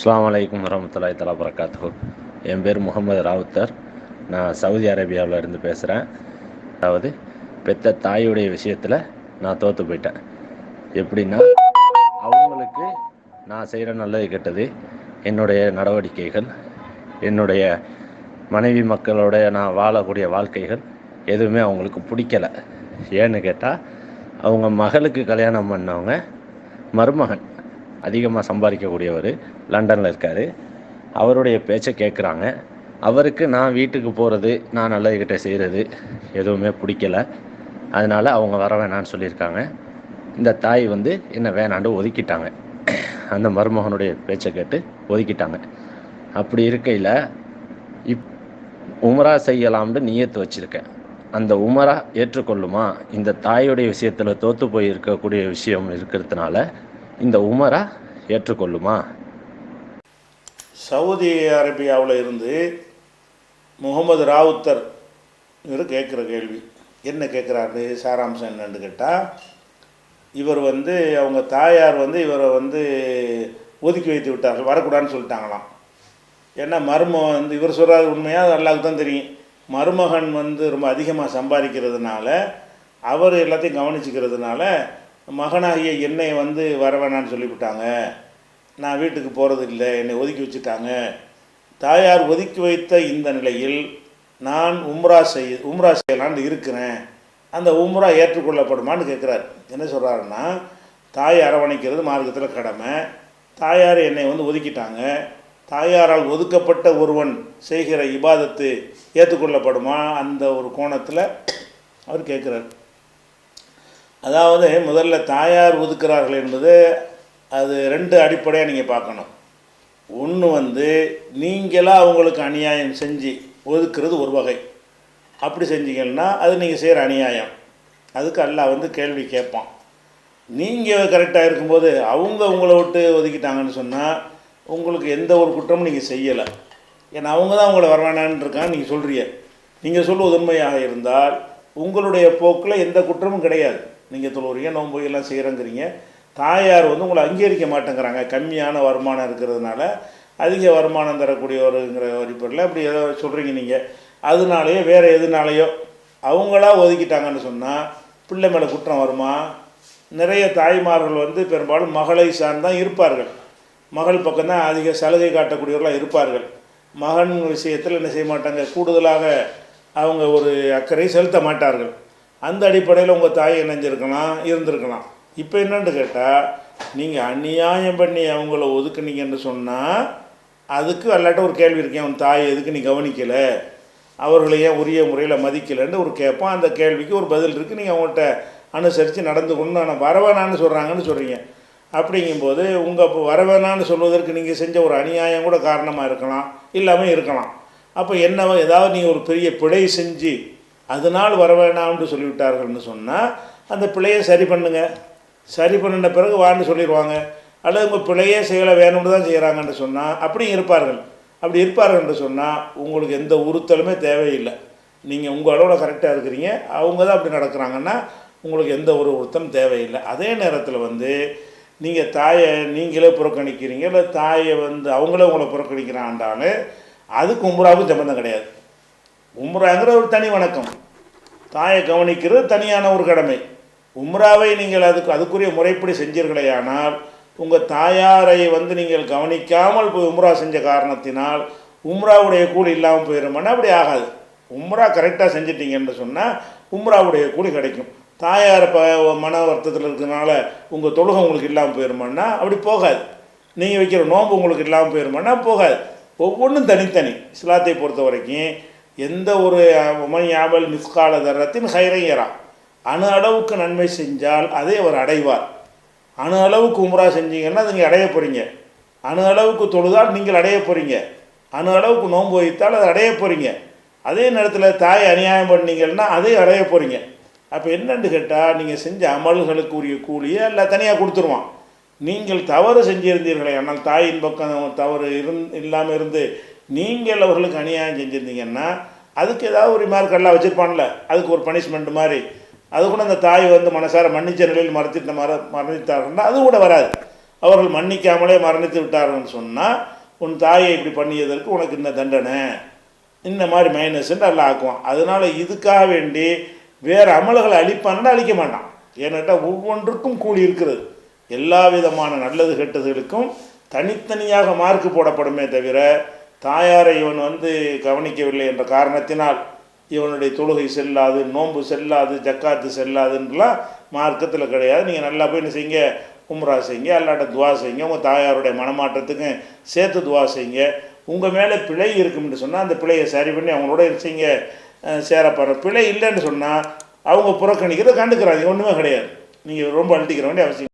அஸ்லாம் வலைக்கம் வரமத்துல்லாய் தலா வரகாத்து என் பேர் முகமது ராவுத்தர். நான் சவுதி அரேபியாவில் இருந்து பேசுகிறேன் அதாவது பெத்த தாயுடைய விஷயத்தில் நான் தோற்று போயிட்டேன். எப்படின்னா அவங்களுக்கு நான் செய்கிற நல்லது கெட்டது என்னுடைய நடவடிக்கைகள் என்னுடைய மனைவி மக்களோட நான் வாழக்கூடிய வாழ்க்கைகள் எதுவுமே அவங்களுக்கு பிடிக்கல. ஏன்னு கேட்டால் அவங்க மகளுக்கு கல்யாணம் பண்ணவங்க மருமகன். அதிகமாக சம்பாதிக்கக்கூடியவர் லண்டனில் இருக்கார். அவருடைய பேச்சை கேட்குறாங்க அவருக்கு நான் வீட்டுக்கு போகிறது நான் நல்லதுக்கிட்ட செய்கிறது எதுவுமே பிடிக்கல. அதனால் அவங்க வர வேணான்னு சொல்லியிருக்காங்க. இந்த தாய் வந்து என்னை வேணாண்டு ஒதுக்கிட்டாங்க. அந்த மருமகனுடைய பேச்சை கேட்டு ஒதுக்கிட்டாங்க. அப்படி இருக்கையில் இப் உமரா செய்யலாம்னு நியத்து வச்சுருக்கேன் அந்த உமரா ஏற்றுக்கொள்ளுமா? இந்த தாயுடைய விஷயத்தில் தோற்று போய் இருக்கக்கூடிய விஷயம் இருக்கிறதுனால இந்த உமரை ஏற்றுக்கொள்ளுமா? சவுதி அரேபியாவில் இருந்து முகமது ராவுத்தர் இவர் கேட்குற கேள்வி. என்ன கேட்குறாரு சாராம்சம் என்னன்னு கேட்டால் இவர் வந்து அவங்க தாயார் வந்து இவரை வந்து ஒதுக்கி வைத்து விட்டார்கள். வரக்கூடாதுன்னு சொல்லிட்டாங்களாம். ஏன்னா மருமகன் வந்து இவர் சொல்கிறாரு உண்மையாக அல்லாவுக்கு தான் தெரியும். மருமகன் வந்து ரொம்ப அதிகமாக சம்பாதிக்கிறதுனால அவர் எல்லாத்தையும் கவனிச்சுக்கிறதுனால மகனாகிய என்னை வந்து வர வேணான்னு சொல்லிவிட்டாங்க. நான் வீட்டுக்கு போகிறது இல்லை என்னை ஒதுக்கி வச்சுட்டாங்க. தாயார் ஒதுக்கி வைத்த இந்த நிலையில் நான் உம்ரா செய் உம்ரா செய்யலான்னு இருக்கிறேன். அந்த உம்ரா ஏற்றுக்கொள்ளப்படுமான்னு கேட்குறாரு. என்ன சொல்கிறாருன்னா தாய் அரவணைக்கிறது மார்க்கத்தில் கடமை. தாயார் என்னை வந்து ஒதுக்கிட்டாங்க. தாயாரால் ஒதுக்கப்பட்ட ஒருவன் செய்கிற இபாதத்து ஏற்றுக்கொள்ளப்படுமா? அந்த ஒரு கோணத்தில் அவர் கேட்குறார். அதாவது முதல்ல தாயார் ஒதுக்கிறார்கள் என்பது அது ரெண்டு அடிப்படையாக நீங்கள் பார்க்கணும். ஒன்று வந்து நீங்களாக அவங்களுக்கு அநியாயம் செஞ்சு ஒதுக்குறது ஒரு வகை. அப்படி செஞ்சீங்கன்னா அது நீங்கள் செய்கிற அநியாயம். அதுக்கு அல்லா வந்து கேள்வி கேட்பான். நீங்கள் கரெக்டாக இருக்கும்போது அவங்க உங்களை விட்டு ஒதுக்கிட்டாங்கன்னு சொன்னால் உங்களுக்கு எந்த ஒரு குற்றமும் நீங்கள் செய்யலை. ஏன்னா அவங்க தான் உங்களை வரவேணான்னு இருக்கான்னு நீங்கள் சொல்கிறீங்க நீங்கள் சொல்லுவது உண்மையாக இருந்தால் உங்களுடைய போக்கில் எந்த குற்றமும் கிடையாது. நீங்கள் தொழுவுறீங்க நோன்பு எல்லாம் செய்கிறேங்கிறீங்க தாயார் வந்து உங்களை அங்கீகரிக்க மாட்டேங்கிறாங்க. கம்மியான வருமானம் இருக்கிறதுனால அதிக வருமானம் தரக்கூடியவருங்கிற அடிப்படையில் அப்படி ஏதோ சொல்கிறீங்க நீங்கள் அதனாலேயோ வேறு எதுனாலேயோ அவங்களா ஒதுக்கிட்டாங்கன்னு சொன்னால் பிள்ளை மேலே குற்றம் வருமா? நிறைய தாய்மார்கள் வந்து பெரும்பாலும் மகளை சார்ந்தான் இருப்பார்கள். மகள் பக்கம்தான் அதிக சலுகை காட்டக்கூடியவர்களாக இருப்பார்கள். மகன் விஷயத்தில் என்ன செய்ய மாட்டாங்க? கூடுதலாக அவங்க ஒரு அக்கறை செலுத்த மாட்டார்கள். அந்த அடிப்படையில் உங்கள் தாய் இணைஞ்சிருக்கலாம் இருந்திருக்கலாம். இப்போ என்னன்னு கேட்டால் நீங்கள் அநியாயம் பண்ணி அவங்கள ஒதுக்குனீங்கன்னு சொன்னால் அதுக்கு அல்லாட்ட ஒரு கேள்வி இருக்கேன் உன் தாய் எதுக்கு நீ கவனிக்கலை? அவர்களை ஏன் உரிய முறையில் மதிக்கலைன்னு ஒரு கேட்பான் அந்த கேள்விக்கு ஒரு பதில் இருக்குது நீங்கள் அவங்கள்ட்ட அனுசரித்து நடந்து கொண்டு ஆனால் வரவேணான்னு சொல்கிறாங்கன்னு சொல்கிறீங்க அப்படிங்கும்போது உங்கள் இப்போ வரவேணான்னு சொல்வதற்கு நீங்கள் செஞ்ச ஒரு அநியாயம் கூட காரணமாக இருக்கலாம். இல்லாமல் இருக்கலாம். அப்போ என்ன ஏதாவது நீங்கள் ஒரு பெரிய பிழை செஞ்சு அதனால் வர வரவேணாம்னு சொல்லிவிட்டார்கள்னு சொன்னால் அந்த பிழையை சரி பண்ணுங்க. சரி பண்ணின பிறகு வான்னு சொல்லிடுவாங்க அல்லது உங்கள் பிழையே செய்யலை வேணும்னு தான் செய்கிறாங்கன்னு சொன்னால் அப்படியும் இருப்பார்கள். அப்படி இருப்பார்கள் என்று சொன்னால் உங்களுக்கு எந்த உறுத்தலுமே தேவையில்லை. நீங்கள் உங்கள் அளவில் கரெக்டாக இருக்கிறீங்க. அவங்க தான் அப்படி நடக்கிறாங்கன்னா உங்களுக்கு எந்த ஒரு உறுத்தம் தேவையில்லை. அதே நேரத்தில் வந்து நீங்கள் தாயை நீங்களே புறக்கணிக்கிறீங்க இல்லை தாயை வந்து அவங்களே உங்களை புறக்கணிக்கிறான்டாலும் அதுக்கு உம்ராவுக்கும் சம்மந்தம் கிடையாது. உம்ராங்கிற ஒரு தனி வணக்கம். தாயை கவனிக்கிறது தனியான ஒரு கடமை. உம்ராவை நீங்கள் அதுக்கு அதுக்குரிய முறைப்படி செஞ்சீர்களேயானால் உங்கள் தாயாரை வந்து நீங்கள் கவனிக்காமல் போய் உம்ரா செஞ்ச காரணத்தினால் உம்ராவுடைய கூலி இல்லாமல் போயிடுமானா அப்படி ஆகாது. உம்ரா கரெக்டாக செஞ்சிட்டீங்கன்னு சொன்னால் உம்ராவுடைய கூலி கிடைக்கும். தாயார் இப்போ மன வருத்தத்தில் இருக்கிறதுனால உங்கள் தொழுகை உங்களுக்கு இல்லாமல் போயிருமான்னா அப்படி போகாது. நீங்கள் வைக்கிற நோன்பு உங்களுக்கு இல்லாமல் போயிருமான்னா போகாது. ஒவ்வொன்றும் தனித்தனி. இஸ்லாத்தை பொறுத்த வரைக்கும் எந்த ஒரு உமையாமல் மிஸ்கால தரத்தின் ஹைரையரா அணு அளவுக்கு நன்மை செஞ்சால் அதை அவர் அடைவார். அணு அளவுக்கு உம்ரா செஞ்சீங்கன்னா நீங்கள் அடைய போகிறீங்க அணு அளவுக்கு தொழுதால் நீங்கள் அடைய போகிறீங்க அணு அளவுக்கு நோன்பு வைத்தால் அதை அடைய போகிறீங்க அதே நேரத்தில் தாய் அநியாயம் பண்ணீங்கன்னா அதையும் அடைய போகிறீங்க அப்போ என்னென்னு கேட்டால் நீங்கள் செஞ்ச அமல்களுக்கு உரிய கூலியை எல்லாம் தனியாக கொடுத்துருவான். நீங்கள் தவறு செஞ்சிருந்தீர்களே ஆனால் தாயின் பக்கம் தவறு இருந் இல்லாமல் இருந்து நீங்கள் அவர்களுக்கு அநியாயம் செஞ்சுருந்தீங்கன்னா அதுக்கு ஏதாவது ஒரு மார்க் எல்லாம் வச்சுருப்பான்ல அதுக்கு ஒரு பனிஷ்மெண்ட் மாதிரி. அது கூட அந்த தாய் வந்து மனசார மன்னிச்ச நிலையில் மறைச்சிட்ட மற மறைத்தார்கள்னா அது கூட வராது. அவர்கள் மன்னிக்காமலே மரணித்து விட்டார்கள்னு சொன்னால் உன் தாயை இப்படி பண்ணியதற்கு உனக்கு இந்த தண்டனை? இந்த மாதிரி மைனஸ்ன்னு நல்லா ஆக்குவான். அதனால் இதுக்காக வேண்டி வேறு அமல்களை அழிப்பான்னா அழிக்க மாட்டான். ஏன்னாட்டா ஒவ்வொன்றுக்கும் கூலி இருக்கிறது. எல்லா விதமான நல்லது கெட்டதுகளுக்கும் தனித்தனியாக மார்க்கு போடப்படுமே தவிர தாயாரை இவன் வந்து கவனிக்கவில்லை என்ற காரணத்தினால் இவனுடைய தொழுகை செல்லாது நோன்பு செல்லாது ஜக்காத்து செல்லாதுன்றலாம் மார்க்கத்தில் கிடையாது. நீங்கள் நல்லா போய் என்ன செய்யுங்க உம்ரா செய்யுங்க அல்லாட்ட துவா செய்யுங்க உங்கள் தாயாருடைய மனமாற்றத்துக்கு சேர்த்து துவா செய்யுங்க. உங்கள் மேலே பிழை இருக்கும்னு சொன்னால் அந்த பிழையை சரி பண்ணி அவங்களோட என்ன செய்யுங்க சேரப்படுற பிழை இல்லைன்னு சொன்னால் அவங்க புறக்கணிக்கிறத கண்டுக்கிறாங்க ஒன்றுமே கிடையாது. நீங்கள் ரொம்ப அழட்டிக்கிற வேண்டிய அவசியம்